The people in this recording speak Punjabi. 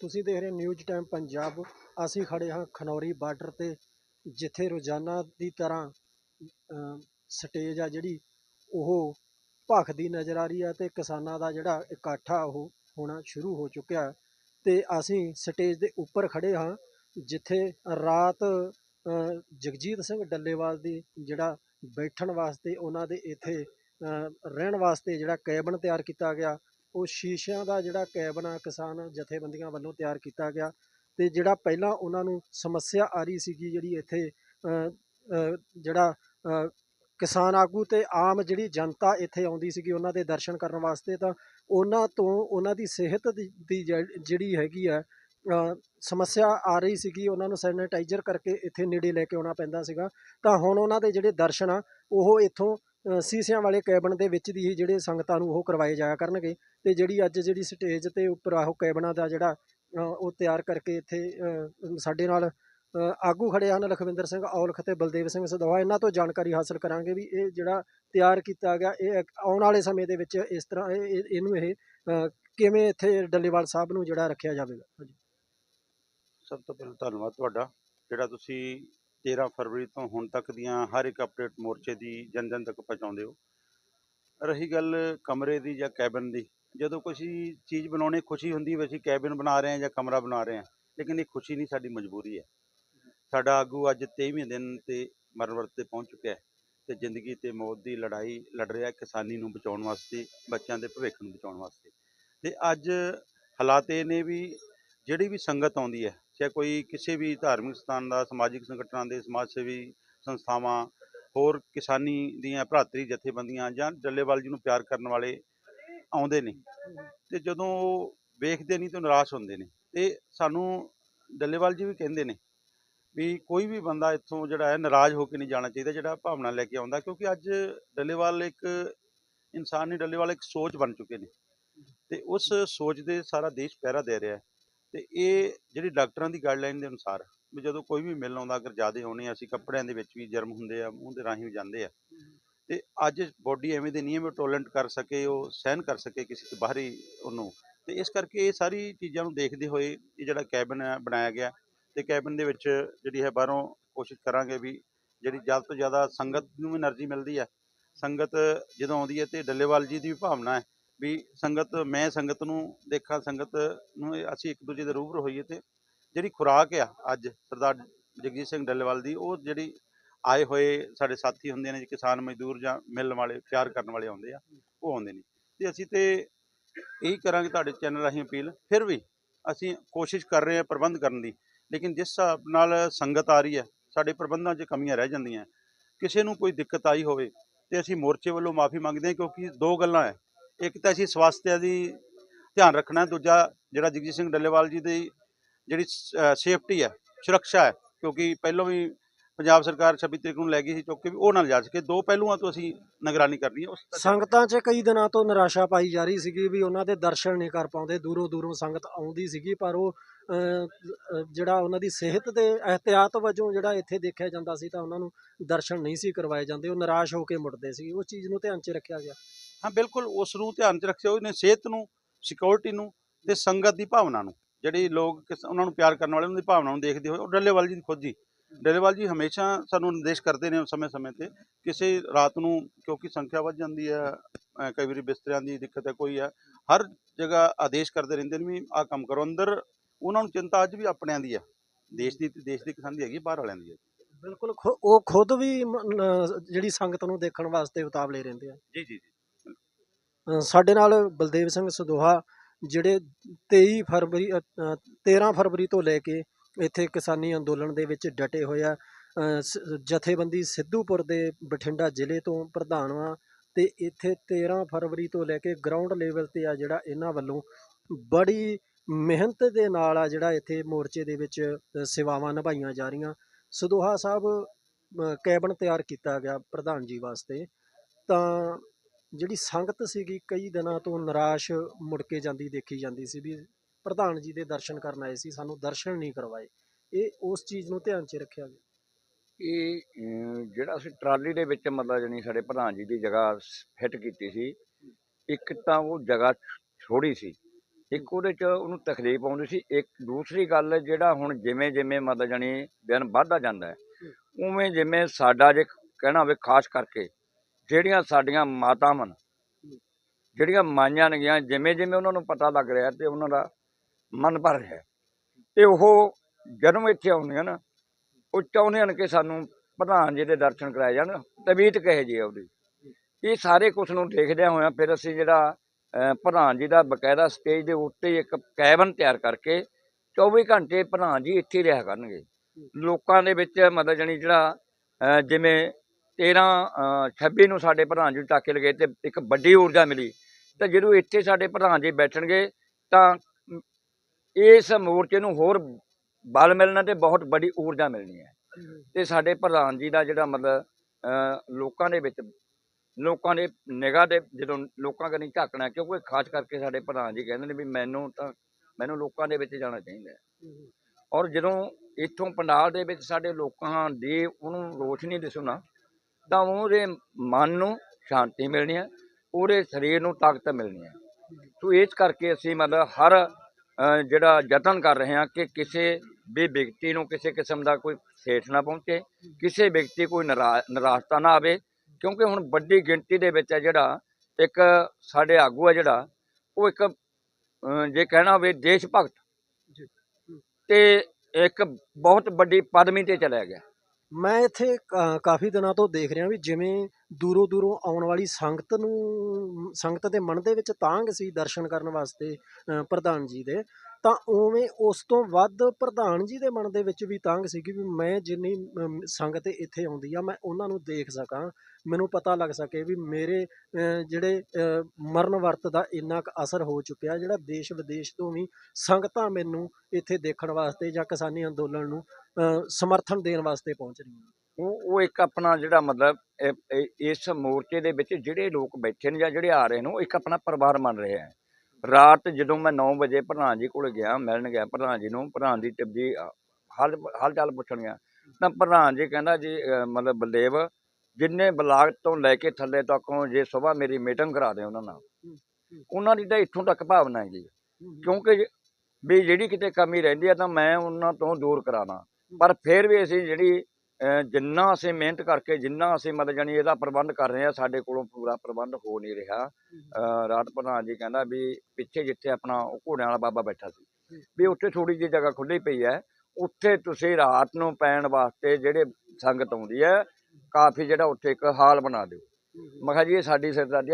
ਤੁਸੀਂ ਦੇਖ ਰਹੇ ਨਿਊਜ਼ ਟਾਈਮ ਪੰਜਾਬ। ਅਸੀਂ ਖੜੇ ਹਾਂ ਖਨੌਰੀ ਬਾਰਡਰ ਤੇ, ਜਿੱਥੇ ਰੋਜ਼ਾਨਾ ਦੀ ਤਰ੍ਹਾਂ ਸਟੇਜ ਆ ਜਿਹੜੀ, ਉਹ ਭਖਦੀ ਨਜ਼ਰ ਆ ਰਹੀ ਆ ਤੇ ਕਿਸਾਨਾਂ ਦਾ ਜਿਹੜਾ ਇਕੱਠਾ ਉਹ ਹੋਣਾ ਸ਼ੁਰੂ ਹੋ ਚੁੱਕਿਆ ਤੇ ਅਸੀਂ ਸਟੇਜ ਦੇ ਉੱਪਰ ਖੜੇ ਹਾਂ, ਜਿੱਥੇ ਰਾਤ ਜਗਜੀਤ ਸਿੰਘ ਡੱਲੇਵਾਲ ਦੀ ਜਿਹੜਾ ਬੈਠਣ ਵਾਸਤੇ, ਉਹਨਾਂ ਦੇ ਇੱਥੇ ਰਹਿਣ ਵਾਸਤੇ ਜਿਹੜਾ ਕੈਬਨ ਤਿਆਰ ਕੀਤਾ ਗਿਆ ਉਹ ਸ਼ੀਸ਼ਿਆਂ ਦਾ ਜਿਹੜਾ ਕੈਬਨ ਆ ਕਿਸਾਨ ਜਥੇਬੰਦੀਆਂ ਵੱਲੋਂ ਤਿਆਰ ਕੀਤਾ ਗਿਆ ਤੇ ਜਿਹੜਾ ਪਹਿਲਾਂ ਉਹਨਾਂ ਨੂੰ ਸਮੱਸਿਆ ਆ ਰਹੀ ਸੀਗੀ ਜਿਹੜੀ ਇੱਥੇ ਜਿਹੜਾ ਕਿਸਾਨ ਆਗੂ ਤੇ ਆਮ ਜਿਹੜੀ ਜਨਤਾ ਇੱਥੇ ਆਉਂਦੀ ਸੀਗੀ ਉਹਨਾਂ ਦੇ ਦਰਸ਼ਨ ਕਰਨ ਵਾਸਤੇ ਤਾਂ ਉਹਨਾਂ ਤੋਂ ਉਹਨਾਂ ਦੀ ਸਿਹਤ ਦੀ ਦੀ ਜਿਹੜੀ ਹੈਗੀ ਆ ਸਮੱਸਿਆ ਆ ਰਹੀ ਸੀਗੀ, ਉਹਨਾਂ ਨੂੰ ਸੈਨੀਟਾਈਜ਼ਰ ਕਰਕੇ ਇੱਥੇ ਨੇੜੇ ਲੈ ਕੇ ਆਉਣਾ ਪੈਂਦਾ ਸੀਗਾ। ਤਾਂ ਹੁਣ ਉਹਨਾਂ ਦੇ ਜਿਹੜੇ ਦਰਸ਼ਨ ਆ, ਉਹ ਇੱਥੋਂ ਸੀਸਿਆਂ ਵਾਲੇ ਕੈਬਨ ਦੇ ਵਿੱਚ ਦੀ ਹੀ ਜਿਹੜੇ ਸੰਗਤਾਂ ਨੂੰ ਉਹ ਕਰਵਾਏ ਜਾਇਆ ਕਰਨਗੇ ਤੇ ਜਿਹੜੀ ਅੱਜ ਜਿਹੜੀ ਸਟੇਜ ਤੇ ਉੱਪਰ ਆਹੋ ਕੈਬਨਾਂ ਦਾ ਜਿਹੜਾ ਉਹ ਤਿਆਰ ਕਰਕੇ ਇੱਥੇ ਸਾਡੇ ਨਾਲ ਆਗੂ ਖੜੇ ਹਨ ਲਖਵਿੰਦਰ ਸਿੰਘ ਔਲਖ ਤੇ ਬਲਦੇਵ ਸਿੰਘ ਸਦਵਾ ਇਹਨਾਂ ਤੋਂ ਜਾਣਕਾਰੀ ਹਾਸਲ ਕਰਾਂਗੇ ਵੀ ਇਹ ਜਿਹੜਾ ਤਿਆਰ ਕੀਤਾ ਗਿਆ, ਇਹ ਆਉਣ ਵਾਲੇ ਸਮੇਂ ਦੇ ਵਿੱਚ ਇਸ ਤਰ੍ਹਾਂ ਇਹਨੂੰ ਇਹ ਕਿਵੇਂ ਇੱਥੇ ਡੱਲੇਵਾਲ ਸਾਹਿਬ ਨੂੰ ਜਿਹੜਾ ਰੱਖਿਆ ਜਾਵੇਗਾ? ਸਭ ਤੋਂ ਪਹਿਲਾਂ ਧੰਨਵਾਦ ਤੁਹਾਡਾ। ਜਿਹੜਾ ਤੁਸੀਂ 13 ਫਰਵਰੀ ਤੋਂ ਹੁਣ ਤੱਕ ਦੀਆਂ ਹਰ ਇੱਕ ਅਪਡੇਟ ਮੋਰਚੇ ਦੀ ਜਨ ਜਨ ਤੱਕ ਪਹੁੰਚਾਉਂਦੇ ਹੋ। ਰਹੀ ਗੱਲ ਕਮਰੇ ਦੀ ਜਾਂ ਕੈਬਨ ਦੀ, ਜਦੋਂ ਕੋਈ ਚੀਜ਼ ਬਣਾਉਣੀ, ਖੁਸ਼ੀ ਹੁੰਦੀ ਵੀ ਅਸੀਂ ਕੈਬਨ ਬਣਾ ਰਹੇ ਹਾਂ ਜਾਂ ਕਮਰਾ ਬਣਾ ਰਹੇ ਹਾਂ, ਲੇਕਿਨ ਇਹ ਖੁਸ਼ੀ ਨਹੀਂ ਸਾਡੀ ਮਜਬੂਰੀ ਹੈ। ਸਾਡਾ ਆਗੂ ਅੱਜ 23ਵੇਂ ਦਿਨ ਤੇ ਮਰਵਰਤ ਤੇ ਪਹੁੰਚ ਚੁੱਕਿਆ ਹੈ ਤੇ ਜ਼ਿੰਦਗੀ ਤੇ ਮੌਤ ਦੀ ਲੜਾਈ ਲੜ ਰਿਹਾ ਕਿਸਾਨੀ ਨੂੰ ਬਚਾਉਣ ਵਾਸਤੇ, ਬੱਚਿਆਂ ਦੇ ਭਵਿੱਖ ਨੂੰ ਬਚਾਉਣ ਵਾਸਤੇ। ਤੇ ਅੱਜ ਹਾਲਾਤ ਇਹ ਨੇ ਵੀ ਜਿਹੜੀ ਵੀ ਸੰਗਤ ਆਉਂਦੀ ਹੈ ਚਾਹੇ ਕੋਈ ਕਿਸੇ ਵੀ ਧਾਰਮਿਕ ਸਥਾਨ ਦਾ, ਸਮਾਜਿਕ ਸੰਗਠਨਾਂ ਦੇ ਸਮਾਜ ਸੇਵੀ ਸੰਸਥਾਵਾਂ, ਹੋਰ ਕਿਸਾਨੀ ਦੀਆਂ ਭਰਾਤਰੀ ਜਥੇਬੰਦੀਆਂ ਜਾਂ ਡੱਲੇਵਾਲ ਜੀ ਨੂੰ ਪਿਆਰ ਕਰਨ ਵਾਲੇ ਆਉਂਦੇ ਨੇ ਤੇ ਜਦੋਂ ਉਹ ਵੇਖਦੇ ਨਹੀਂ ਤਾਂ ਨਿਰਾਸ਼ ਹੁੰਦੇ ਨੇ ਤੇ ਸਾਨੂੰ ਡੱਲੇਵਾਲ ਜੀ ਵੀ ਕਹਿੰਦੇ ਨੇ ਵੀ ਕੋਈ ਵੀ ਬੰਦਾ ਇੱਥੋਂ ਜਿਹੜਾ ਹੈ ਨਾਰਾਜ਼ ਹੋ ਕੇ ਨਹੀਂ ਜਾਣਾ ਚਾਹੀਦਾ, ਜਿਹੜਾ ਭਾਵਨਾ ਲੈ ਕੇ ਆਉਂਦਾ ਕਿਉਂਕਿ ਅੱਜ ਡੱਲੇਵਾਲ ਇੱਕ ਇਨਸਾਨ ਨਹੀਂ ਡੱਲੇਵਾਲ ਇੱਕ ਸੋਚ ਬਣ ਚੁੱਕੇ ਨੇ ਤੇ ਉਸ ਸੋਚ ਦੇ ਸਾਰਾ ਦੇਸ਼ ਪਹਿਰਾ ਦੇ ਰਿਹਾ ਹੈ। ਤੇ ਇਹ ਜਿਹੜੀ ਡਾਕਟਰਾਂ ਦੀ ਗਾਈਡਲਾਈਨ ਦੇ ਅਨੁਸਾਰ ਵੀ ਜਦੋਂ ਕੋਈ ਵੀ ਮਿਲ ਆਉਂਦਾ ਅਗਰ ਜ਼ਿਆਦੇ ਹੋਣੇ ਅਸੀਂ ਕੱਪੜਿਆਂ ਦੇ ਵਿੱਚ ਵੀ ਜਰਮ ਹੁੰਦੇ ਆ ਮੂੰਹ ਦੇ ਰਾਹੀਂ ਵੀ ਜਾਂਦੇ ਆ। ਤੇ ਅੱਜ ਬੋਡੀ ਐਵੇਂ ਦੇ ਨਹੀਂ ਹੈ ਉਹ ਟੋਲੈਂਟ ਕਰ ਸਕੇ ਉਹ ਸਹਿਨ ਕਰ ਸਕੇ ਕਿਸੇ ਤੋਂ ਬਾਹਰ ਹੀ ਉਹਨੂੰ। ਤੇ ਇਸ ਕਰਕੇ ਇਹ ਸਾਰੀ ਚੀਜ਼ਾਂ ਨੂੰ ਦੇਖਦੇ ਹੋਏ ਇਹ ਜਿਹੜਾ ਕੈਬਨ ਬਣਾਇਆ ਗਿਆ। ਤੇ ਕੈਬਨ ਦੇ ਵਿੱਚ ਜਿਹੜੀ ਹੈ ਬਾਹਰੋਂ ਕੋਸ਼ਿਸ਼ ਕਰਾਂਗੇ ਵੀ ਜਿਹੜੀ ਜ਼ਿਆਦਾ ਤੋਂ ਜ਼ਿਆਦਾ ਸੰਗਤ ਨੂੰ એનર્ਜੀ ਮਿਲਦੀ ਹੈ ਸੰਗਤ ਜਦੋਂ ਆਉਂਦੀ ਹੈ ਤੇ ਡੱਲੇਵਾਲ ਜੀ ਦੀ ਵੀ ਭਾਵਨਾ ਹੈ ਵੀ ਸੰਗਤ, ਮੈਂ ਸੰਗਤ ਨੂੰ ਦੇਖਾਂ, ਸੰਗਤ ਨੂੰ ਅਸੀਂ ਇੱਕ ਦੂਜੇ ਦੇ ਰੂਬਰੂ ਹੋਈਏ ਤੇ ਜਿਹੜੀ ਖੁਰਾਕ ਆ ਅੱਜ ਸਰਦਾਰ ਜਗਜੀਤ ਸਿੰਘ ਡੱਲੇਵਾਲ ਦੀ, ਉਹ ਜਿਹੜੀ ਆਏ ਹੋਏ ਸਾਡੇ ਸਾਥੀ ਹੁੰਦੇ ਨੇ, ਕਿਸਾਨ ਮਜ਼ਦੂਰ ਜਾਂ ਮਿਲਣ ਵਾਲੇ, ਪਿਆਰ ਕਰਨ ਵਾਲੇ ਆਉਂਦੇ ਆ, ਉਹ ਆਉਂਦੇ ਨੇ। ਤੇ ਅਸੀਂ ਤੇ ਇਹੀ ਕਰਾਂਗੇ ਤੁਹਾਡੇ ਚੈਨਲ ਰਾਹੀਂ ਅਪੀਲ, ਫਿਰ ਵੀ ਅਸੀਂ ਕੋਸ਼ਿਸ਼ ਕਰ ਰਹੇ ਹਾਂ ਪ੍ਰਬੰਧ ਕਰਨ ਦੀ, ਲੇਕਿਨ ਜਿਸ ਹਿਸਾਬ ਨਾਲ ਸੰਗਤ ਆ ਰਹੀ ਹੈ, ਸਾਡੇ ਪ੍ਰਬੰਧਾਂ 'ਚ ਕਮੀਆਂ ਰਹਿ ਜਾਂਦੀਆਂ, ਕਿਸੇ ਨੂੰ ਕੋਈ ਦਿੱਕਤ ਆਈ ਹੋਵੇ ਤੇ ਅਸੀਂ ਮੋਰਚੇ ਵੱਲੋਂ ਮਾਫੀ ਮੰਗਦੇ ਹਾਂ, ਕਿਉਂਕਿ ਦੋ ਗੱਲਾਂ ਹੈ। ਇੱਕ ਤਾਂ ਅਸੀਂ ਸਵਾਸਥਿਆ ਦੀ ਧਿਆਨ ਰੱਖਣਾ, ਦੂਜਾ ਜਿਹੜਾ ਜਗਜੀਤ ਸਿੰਘ ਡੱਲੇਵਾਲ ਜੀ ਦੀ ਜਿਹੜੀ ਸੇਫਟੀ ਹੈ, ਸੁਰੱਖਿਆ ਹੈ, ਕਿਉਂਕਿ ਪਹਿਲਾਂ ਵੀ ਪੰਜਾਬ ਸਰਕਾਰ 26 ਤਰੀਕ ਨੂੰ ਲੈ ਗਈ ਸੀ, ਚੁੱਕ ਕੇ ਵੀ ਉਹ ਨਾਲ ਜਾ ਸਕੇ। ਦੋ ਪਹਿਲੂਆਂ ਤੋਂ ਅਸੀਂ ਨਿਗਰਾਨੀ ਕਰਨੀ ਹੈ, ਉਸ ਸੰਗਤਾਂ 'ਚ ਕਈ ਦਿਨਾਂ ਤੋਂ ਨਿਰਾਸ਼ਾ ਪਾਈ ਜਾ ਰਹੀ ਸੀਗੀ ਵੀ ਉਹਨਾਂ ਦੇ ਦਰਸ਼ਨ ਨਹੀਂ ਕਰ ਪਾਉਂਦੇ, ਦੂਰੋਂ ਦੂਰੋਂ ਸੰਗਤ ਆਉਂਦੀ ਸੀਗੀ, ਪਰ ਉਹ ਜਿਹੜਾ ਉਹਨਾਂ ਦੀ ਸਿਹਤ ਦੇ ਅਹਤਿਆਤ ਵਜੋਂ ਜਿਹੜਾ ਇੱਥੇ ਦੇਖਿਆ ਜਾਂਦਾ ਸੀ ਤਾਂ ਉਹਨਾਂ ਨੂੰ ਦਰਸ਼ਨ ਨਹੀਂ ਸੀ ਕਰਵਾਏ ਜਾਂਦੇ, ਉਹ ਨਿਰਾਸ਼ ਹੋ ਕੇ ਮੁੜਦੇ ਸੀ ਉਸ ਚੀਜ਼ ਨੂੰ ਧਿਆਨ 'ਚ ਰੱਖਿਆ ਗਿਆ। ਹਾਂ ਬਿਲਕੁਲ ਉਸ ਨੂੰ ਧਿਆਨ 'ਚ ਰੱਖਿਆ ਉਹਨੇ ਸਿਹਤ ਨੂੰ ਸਿਕਿਉਰਿਟੀ ਨੂੰ ਤੇ ਸੰਗਤ ਦੀ ਭਾਵਨਾ ਨੂੰ। ਜਿਹੜੀ ਲੋਕ ਕਿਸ- ਉਹਨਾਂ ਨੂੰ ਪਿਆਰ ਕਰਨ ਵਾਲੇ ਉਹਨਾਂ ਦੀ ਭਾਵਨਾ ਨੂੰ ਦੇਖਦੇ ਹੋਏ ਉਹ ਡੱਲੇਵਾਲ ਜੀ ਦੀ ਖੁਦ ਜੀ ਡੱਲੇਵਾਲ ਜੀ ਹਮੇਸ਼ਾ ਸਾਨੂੰ ਨਿਰਦੇਸ਼ ਕਰਦੇ ਨੇ ਸਮੇਂ-ਸਮੇਂ ਤੇ ਕਿਸੇ ਰਾਤ ਨੂੰ ਕਿਉਂਕਿ ਸੰਖਿਆ ਵੱਧ ਜਾਂਦੀ ਹੈ ਕਈ ਵਾਰੀ ਬਿਸਤਰਿਆਂ ਦੀ ਦਿੱਕਤ ਹੈ ਕੋਈ ਹੈ ਹਰ ਜਗ੍ਹਾ ਆਦੇਸ਼ ਕਰਦੇ ਰਹਿੰਦੇ ਨੇ ਵੀ ਆਹ ਕੰਮ ਕਰੋ। ਅੰਦਰ ਉਹਨਾਂ ਨੂੰ ਚਿੰਤਾ ਅੱਜ ਵੀ ਆਪਣਿਆਂ ਦੀ ਹੈ ਦੇਸ਼ ਦੀ ਦੇਸ਼ ਦੀ ਕਿਸਾਨ ਦੀ ਹੈਗੀ ਬਾਹਰ ਵਾਲਿਆਂ ਦੀ ਹੈ। ਬਿਲਕੁਲ ਉਹ ਖੁਦ ਵੀ ਜਿਹੜੀ ਸੰਗਤ ਨੂੰ ਦੇਖਣ ਵਾਸਤੇ ਉਤਾਵਲੇ ਰਹਿੰਦੇ ਆ। ਜੀ ਜੀ ਜੀ। ਸਾਡੇ ਨਾਲ ਬਲਦੇਵ ਸਿੰਘ ਸਦੋਹਾ ਜਿਹੜੇ ਤੇਈ ਫਰਵਰੀ ਤੇਰ੍ਹਾਂ ਫਰਵਰੀ ਤੋਂ ਲੈ ਕੇ ਇੱਥੇ ਕਿਸਾਨੀ ਅੰਦੋਲਨ ਦੇ ਵਿੱਚ ਡਟੇ ਹੋਏ ਆ ਸ- ਜਥੇਬੰਦੀ ਸਿੱਧੂਪੁਰ ਦੇ ਬਠਿੰਡਾ ਜ਼ਿਲ੍ਹੇ ਤੋਂ ਪ੍ਰਧਾਨ ਵਾਂ ਤੇ ਇੱਥੇ 13 ਫਰਵਰੀ ਤੋਂ ਲੈ ਕੇ ਗਰਾਊਂਡ ਲੈਵਲ ਤੇ ਆ ਜਿਹੜਾ ਇਹਨਾਂ ਵੱਲੋਂ ਬੜੀ ਮਿਹਨਤ ਦੇ ਨਾਲ ਆ ਜਿਹੜਾ ਇੱਥੇ ਮੋਰਚੇ ਦੇ ਵਿੱਚ ਸੇਵਾਵਾਂ ਨਿਭਾਈਆਂ ਜਾ ਰਹੀਆਂ। ਸਦੋਹਾ ਸਾਹਿਬ ਅ, ਕੈਬਨ ਤਿਆਰ ਕੀਤਾ ਗਿਆ ਪ੍ਰਧਾਨ ਜੀ ਵਾਸਤੇ। ਤਾਂ ਜਿਹੜੀ ਸੰਗਤ ਸੀਗੀ ਕਈ ਦਿਨਾਂ ਤੋਂ ਨਿਰਾਸ਼ ਮੁੜ ਕੇ ਜਾਂਦੀ ਦੇਖੀ ਜਾਂਦੀ ਸੀ ਵੀ ਪ੍ਰਧਾਨ ਜੀ ਦੇ ਦਰਸ਼ਨ ਕਰਨ ਆਏ ਸੀ ਸਾਨੂੰ ਦਰਸ਼ਨ ਨਹੀਂ ਕਰਵਾਏ। ਇਹ ਉਸ ਚੀਜ਼ ਨੂੰ ਧਿਆਨ 'ਚ ਰੱਖਿਆ ਗਿਆ? ਇਹ ਜਿਹੜਾ ਅਸੀਂ ਟਰਾਲੀ ਦੇ ਵਿੱਚ ਮਤਲਬ ਜਾਣੀ ਸਾਡੇ ਪ੍ਰਧਾਨ ਜੀ ਦੀ ਜਗ੍ਹਾ ਫਿੱਟ ਕੀਤੀ ਸੀ ਇੱਕ ਤਾਂ ਉਹ ਜਗ੍ਹਾ ਥੋੜੀ ਸੀ। ਇੱਕ ਉਹਦੇ ਚ ਉਹਨੂੰ ਤਕਲੀਫ ਆਉਂਦੀ ਸੀ। ਇੱਕ ਦੂਸਰੀ ਗੱਲ ਜਿਹੜਾ ਹੁਣ ਜਿਵੇਂ ਜਿਵੇਂ ਮਤਲਬ ਜਾਣੀ ਦਿਨ ਵੱਧਦਾ ਜਾਂਦਾ ਹੈ। ਉਵੇਂ ਜਿਵੇਂ ਸਾਡਾ ਜੇ ਕਹਿਣਾ ਹੋਵੇ ਖਾਸ ਕਰਕੇ ਜਿਹੜੀਆਂ ਸਾਡੀਆਂ ਮਾਤਾਵਾਂ ਨੇ ਜਿਹੜੀਆਂ ਮਾਈਆਂ ਨੇਗੀਆਂ ਜਿਵੇਂ ਜਿਵੇਂ ਉਹਨਾਂ ਨੂੰ ਪਤਾ ਲੱਗ ਰਿਹਾ ਤੇ ਉਹਨਾਂ ਦਾ ਮਨ ਭਰ ਰਿਹਾ। ਤੇ ਉਹ ਜਦੋਂ ਇੱਥੇ ਆਉਂਦੀਆਂ ਨਾ ਉਹ ਚਾਹੁੰਦੇ ਹਨ ਕਿ ਸਾਨੂੰ ਪ੍ਰਧਾਨ ਜੀ ਦੇ ਦਰਸ਼ਨ ਕਰਾਏ ਜਾਣ ਤਬੀਅਤ ਕਹੇ ਜੀ ਉਹਦੀ। ਇਹ ਸਾਰੇ ਕੁਝ ਨੂੰ ਦੇਖਦਿਆਂ ਹੋਇਆਂ ਫਿਰ ਅਸੀਂ ਜਿਹੜਾ ਪ੍ਰਧਾਨ ਜੀ ਦਾ ਬਕਾਇਦਾ ਸਟੇਜ ਦੇ ਉੱਤੇ ਇੱਕ ਕੈਬਨ ਤਿਆਰ ਕਰਕੇ 24 ਘੰਟੇ ਪ੍ਰਧਾਨ ਜੀ ਇੱਥੇ ਰਿਹਾ ਕਰਨਗੇ। ਲੋਕਾਂ ਦੇ ਵਿੱਚ ਮਤਲਬ ਜਾਣੀ ਜਿਹੜਾ ਜਿਵੇਂ 13 ਅਹ, 26 ਨੂੰ ਸਾਡੇ ਪ੍ਰਧਾਨ ਜੀ ਟਾਕੇ ਲਗੇ ਤੇ ਇੱਕ ਵੱਡੀ ਊਰਜਾ ਮਿਲੀ। ਤਾਂ ਜਦੋਂ ਇੱਥੇ ਸਾਡੇ ਪ੍ਰਧਾਨ ਜੀ ਬੈਠਣਗੇ ਤਾਂ ਇਸ ਮੋਰਚੇ ਨੂੰ ਹੋਰ ਬਲ ਮਿਲਣਾ ਤੇ ਬਹੁਤ ਵੱਡੀ ਊਰਜਾ ਮਿਲਣੀ ਹੈ। ਤੇ ਸਾਡੇ ਪ੍ਰਧਾਨ ਜੀ ਦਾ ਜਿਹੜਾ ਮਤਲਬ ਲੋਕਾਂ ਦੇ ਵਿੱਚ ਲੋਕਾਂ ਦੇ ਨਿਗਾਹ ਦੇ ਜਦੋਂ ਲੋਕਾਂ ਕਨੀ ਝਾਕਣਾ ਕਿਉਂਕਿ ਖਾਸ ਕਰਕੇ ਸਾਡੇ ਪ੍ਰਧਾਨ ਜੀ ਕਹਿੰਦੇ ਨੇ ਵੀ ਮੈਨੂੰ ਤਾਂ ਮੈਨੂੰ ਲੋਕਾਂ ਦੇ ਵਿੱਚ ਜਾਣਾ ਚਾਹੀਦਾ ਔਰ ਜਦੋਂ ਇੱਥੋਂ ਪੰਡਾਲ ਦੇ ਵਿੱਚ ਸਾਡੇ ਲੋਕਾਂ ਦੀ ਉਹਨੂੰ ਰੋਸ਼ਨੀ ਦਿਸੂ ਨਾ ਤਾਂ ਉਹਦੇ ਮਨ ਨੂੰ ਸ਼ਾਂਤੀ ਮਿਲਣੀ ਹੈ ਉਹਦੇ ਸਰੀਰ ਨੂੰ ਤਾਕਤ ਮਿਲਣੀ ਹੈ ਸੋ ਇਸ ਕਰਕੇ ਅਸੀਂ ਮਤਲਬ ਹਰ ਜਿਹੜਾ ਯਤਨ ਕਰ ਰਹੇ ਹਾਂ ਕਿ ਕਿਸੇ ਵੀ ਵਿਅਕਤੀ ਨੂੰ ਕਿਸੇ ਕਿਸਮ ਦਾ ਕੋਈ ਸੇਠ ਨਾ ਪਹੁੰਚੇ ਕਿਸੇ ਵਿਅਕਤੀ ਕੋਈ ਨਿਰਾ- ਨਿਰਾਸ਼ਤਾ ਨਾ ਆਵੇ ਕਿਉਂਕਿ ਹੁਣ ਵੱਡੀ ਗਿਣਤੀ ਦੇ ਵਿੱਚ ਹੈ ਜਿਹੜਾ ਇੱਕ ਸਾਡੇ ਆਗੂ ਹੈ ਜਿਹੜਾ ਉਹ ਇੱਕ ਜੇ ਕਹਿਣਾ ਹੋਵੇ ਦੇਸ਼ ਭਗਤ। ਤੇ ਇੱਕ ਬਹੁਤ ਵੱਡੀ ਪਦਵੀ ਤੇ ਚਲਾ ਗਿਆ ਮੈਂ ਇੱਥੇ ਕਾ- ਕਾਫੀ ਦਿਨਾਂ ਤੋਂ ਦੇਖ ਰਿਹਾ ਵੀ ਜਿਵੇਂ ਦੂਰੋਂ ਦੂਰੋਂ ਆਉਣ ਵਾਲੀ ਸੰਗਤ ਨੂੰ, ਸੰਗਤ ਦੇ ਮਨ ਦੇ ਵਿੱਚ ਤਾਂਘ ਸੀ ਦਰਸ਼ਨ ਕਰਨ ਵਾਸਤੇ ਪ੍ਰਧਾਨ ਜੀ ਦੇ, ਤਾਂ ਉਵੇਂ ਉਸ ਤੋਂ ਵੱਧ ਪ੍ਰਧਾਨ ਜੀ ਦੇ ਮਨ ਦੇ ਵਿੱਚ ਵੀ ਤਾਂਘ ਸੀਗੀ ਵੀ ਮੈਂ ਜਿੰਨੀ ਸੰਗਤ ਇੱਥੇ ਆਉਂਦੀ ਆ, ਮੈਂ ਉਹਨਾਂ ਨੂੰ ਦੇਖ ਸਕਾਂ। ਮੈਨੂੰ ਪਤਾ ਲੱਗ ਸਕੇ ਵੀ ਮੇਰੇ ਜਿਹੜੇ ਮਰਨ ਵਰਤ ਦਾ ਇੰਨਾ ਕੁ ਅਸਰ ਹੋ ਚੁੱਕਿਆ, ਜਿਹੜਾ ਦੇਸ਼ ਵਿਦੇਸ਼ ਤੋਂ ਵੀ ਸੰਗਤਾਂ ਮੈਨੂੰ ਇੱਥੇ ਦੇਖਣ ਵਾਸਤੇ ਜਾਂ ਕਿਸਾਨੀ ਅੰਦੋਲਨ ਨੂੰ ਸਮਰਥਨ ਦੇਣ ਵਾਸਤੇ ਪਹੁੰਚ ਰਹੀਆਂ ਉਹ ਉਹ ਇੱਕ ਆਪਣਾ ਜਿਹੜਾ ਮਤਲਬ ਇਹ- ਇਹ- ਇਸ ਮੋਰਚੇ ਦੇ ਵਿੱਚ ਜਿਹੜੇ ਲੋਕ ਬੈਠੇ ਨੇ ਜਾਂ ਜਿਹੜੇ ਆ ਰਹੇ ਨੇ ਉਹ ਇੱਕ ਆਪਣਾ ਪਰਿਵਾਰ ਮੰਨ ਰਹੇ ਆ ਰਾਤ ਜਦੋਂ ਮੈਂ 9 ਵਜੇ ਪ੍ਰਧਾਨ ਜੀ ਕੋਲ ਗਿਆ ਮਿਲਣ ਗਿਆ ਪ੍ਰਧਾਨ ਜੀ ਨੂੰ ਪ੍ਰਧਾਨ ਦੀ ਤਬਜੀ ਹਾਲ ਹਾਲ ਚਾਲ ਪੁੱਛਣ ਗਿਆ। ਤਾਂ ਪ੍ਰਧਾਨ ਜੀ ਕਹਿੰਦਾ ਜੀ ਮਤਲਬ ਬਲਦੇਵ ਜਿੰਨੇ ਬਲਾਕ ਤੋਂ ਲੈ ਕੇ ਥੱਲੇ ਤੱਕ ਜੇ ਸਵੇਰ ਮੇਰੀ ਮੀਟਿੰਗ ਕਰਾ ਦੇ ਉਹਨਾਂ ਨਾਲ। ਉਹਨਾਂ ਦੀ ਤਾਂ ਇੱਥੋਂ ਤੱਕ ਭਾਵਨਾ ਕਿਉਂਕਿ ਜੇ- ਵੀ ਜਿਹੜੀ ਕਿਤੇ ਕਮੀ ਰਹਿੰਦੀ ਆ ਤਾਂ ਮੈਂ ਉਹਨਾਂ ਤੋਂ ਦੂਰ ਕਰਾਣਾ। ਪਰ ਫਿਰ ਵੀ ਅਸੀਂ ਜਿਹੜੀ ਜਿੰਨਾ ਅਸੀਂ ਮਿਹਨਤ ਕਰਕੇ ਜਿੰਨਾ ਅਸੀਂ ਮਤਲਬ ਜਾਣੀ ਇਹਦਾ ਪ੍ਰਬੰਧ ਕਰ ਰਹੇ ਆ ਸਾਡੇ ਕੋਲੋਂ ਪੂਰਾ ਪ੍ਰਬੰਧ ਹੋ ਨਹੀਂ ਰਿਹਾ। ਰਾਤ ਪ੍ਰਧਾਨ ਜੀ ਕਹਿੰਦਾ ਵੀ ਪਿੱਛੇ ਜਿੱਥੇ ਆਪਣਾ ਘੋੜਿਆਂ ਵਾਲਾ ਬਾਬਾ ਬੈਠਾ ਸੀ ਵੀ ਉੱਥੇ ਥੋੜੀ ਜਿਹੀ ਜਗ੍ਹਾ ਖੁੱਲੀ ਪਈ ਹੈ। ਉੱਥੇ ਤੁਸੀਂ ਰਾਤ ਨੂੰ ਪੈਣ ਵਾਸਤੇ ਜਿਹੜੇ ਸੰਗਤ ਆਉਂਦੀ ਹੈ ਕਾਫੀ ਜਿਹੜਾ ਉੱਥੇ ਇੱਕ ਹਾਲ ਬਣਾ ਦਿਓ। ਮੈਂ ਕਿਹਾ ਜੀ ਇਹ ਸਾਡੀ ਸਰਦਾਰੀ